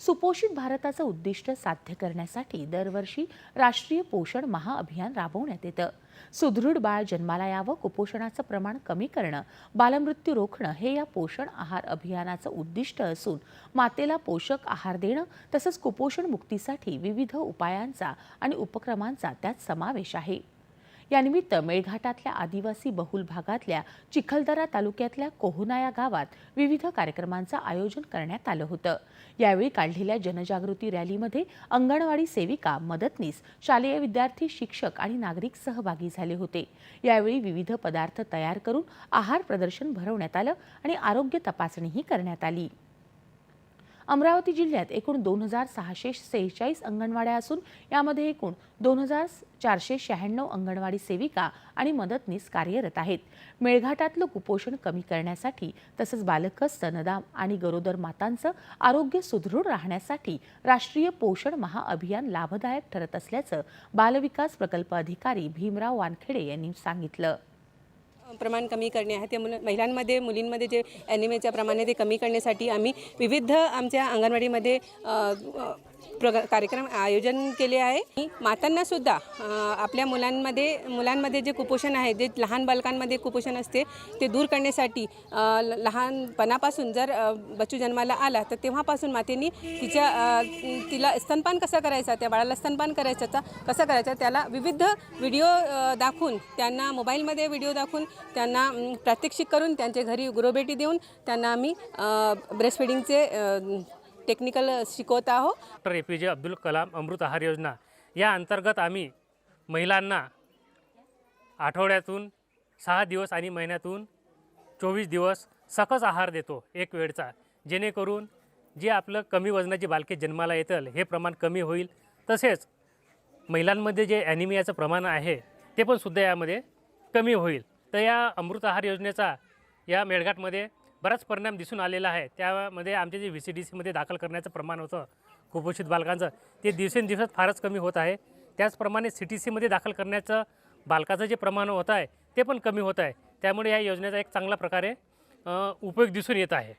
सुपोषित भारताचं उद्दिष्ट साध्य करण्यासाठी दरवर्षी राष्ट्रीय पोषण महाअभियान राबवण्यात येतं. सुदृढ बाळ जन्माला यावं कुपोषणाचं प्रमाण कमी करणं बालमृत्यू रोखणं हे या पोषण आहार अभियानाचं उद्दिष्ट असून मातेला पोषक आहार देणं तसंच कुपोषण मुक्तीसाठी विविध उपायांचा आणि उपक्रमांचा त्यात समावेश आहे. यानिमित्त मेळघाटातल्या आदिवासी बहुल भागातल्या चिखलदरा तालुक्यातल्या कोहुना या गावात विविध कार्यक्रमांचं आयोजन करण्यात आलं होतं. यावेळी काढलेल्या जनजागृती रॅलीमध्ये अंगणवाडी सेविका मदतनीस शालेय विद्यार्थी शिक्षक आणि नागरिक सहभागी झाले होते. यावेळी विविध पदार्थ तयार करून आहार प्रदर्शन भरवण्यात आलं आणि आरोग्य तपासणीही करण्यात आली. अमरावती जिल्ह्यात एकूण दोन हजार सहाशे सेहेचाळीस अंगणवाड्या असून यामध्ये एकूण दोन हजार चारशे शहाण्णव अंगणवाडी सेविका आणि मदतनीस कार्यरत आहेत. मेळघाटातलं कुपोषण कमी करण्यासाठी तसंच बालकं स्तनदा आणि गरोदर मातांचं आरोग्य सुदृढ राहण्यासाठी राष्ट्रीय पोषण महाअभियान लाभदायक ठरत असल्याचं बालविकास प्रकल्प अधिकारी भीमराव वानखेडे यांनी सांगितलं. प्रमाण कमी करणे आहे. ते मुलं महिलांमध्ये मुलींमध्ये जे ॲनिमेच्या प्रमाणे ते कमी करण्यासाठी आम्ही विविध आमच्या अंगणवाडीमध्ये प्रग कार्यक्रम आयोजन केले आहे. मातांना मातांनासुद्धा आपल्या मुलांमध्ये मुलांमध्ये जे कुपोषण आहे जे लहान बालकांमध्ये कुपोषण असते ते दूर करण्यासाठी ल- लहानपणापासून जर बच्चू जन्माला आला तर तेव्हापासून मातेने तिच्या तिला स्तनपान कसा करायचा त्या बाळाला स्तनपान करायचा कसं करायचं त्याला विविध व्हिडिओ दाखवून त्यांना मोबाईलमध्ये व्हिडिओ दाखवून त्यांना प्रात्यक्षिक करून त्यांच्या घरी गुरोबेटी देऊन त्यांना आम्ही ब्रेस्ट फिडिंगचे टेक्निकल शिकवत आहो डॉक्टर ए पी जे अब्दुल कलाम अमृत आहार योजना. या अंतर्गत आम्ही महिलांना आठवड्यातून सहा दिवस आणि महिन्यातून चोवीस दिवस सकस आहार देतो एक वेळचा. जेणेकरून जे आपलं कमी वजनाची बालके जन्माला येतील हे प्रमाण कमी होईल. तसेच महिलांमध्ये जे ॲनिमियाचं प्रमाण आहे ते पण सुद्धा यामध्ये कमी होईल. तर या अमृत आहार योजनेचा या मेळघाटमध्ये बराच परिणाम दिसून आलेला आहे. त्यामध्ये आमचे जे व्ही सी डी सीमध्ये दाखल करण्याचं प्रमाण होतं कुपोषित बालकांचं ते दिवसेंदिवस फारच कमी होत आहे. त्याचप्रमाणे सी टी सीमध्ये दाखल करण्याचं बालकाचं जे प्रमाण होत आहे ते पण कमी होत आहे. त्यामुळे या योजनेचा एक चांगल्या प्रकारे उपयोग दिसून येत आहे.